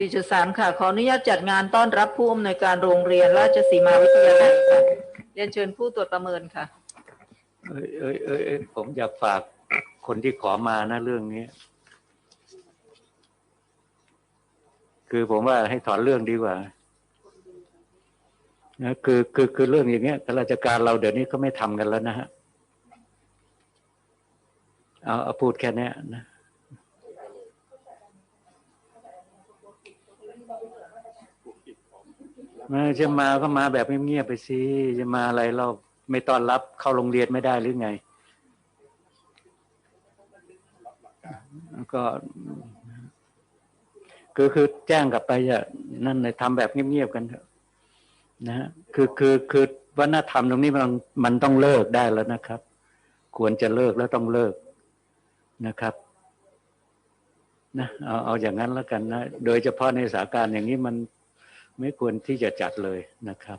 ดิจสารค่ะ ขออนุญาตจัดงานต้อนรับผู้อำนวยการโรงเรียน ราชสีมาวิทยาลัยค่ะเรียนเชิญผู้ตรวจประเมินค่ะ เอ้ยเอ้ยเอ้ยเอ้ยผมอยากฝากคนที่ขอมานะเรื่องนี้ คือผมว่าให้ถอนเรื่องดีกว่านะคือคือคือเรื่องอย่างเงี้ยข้าราชการเราเดี๋ยวนี้ก็ไม่ทำกันแล้วนะฮะเอาเอาพูดแค่นี้นะ มาจะมาก็มาแบบเงียบๆไปสิจะมาอะไรเราไม่ต้อนรับเข้าโรงเรียนไม่ได้หรือไง ก็คือคือแจ้งกลับไปอะนั่นเลยทำแบบเงียบๆกันเถอะนะฮะคือคือคือวัฒนธรรมตรงนี้มันมันต้องเลิกได้แล้วนะครับ ควรจะเลิกแล้วต้องเลิกนะครับ นะเอาเอาอย่างนั้นแล้วกันนะ โดยเฉพาะในสถานการณ์อย่างนี้มันไม่ควรที่จะจัดเลยนะครับ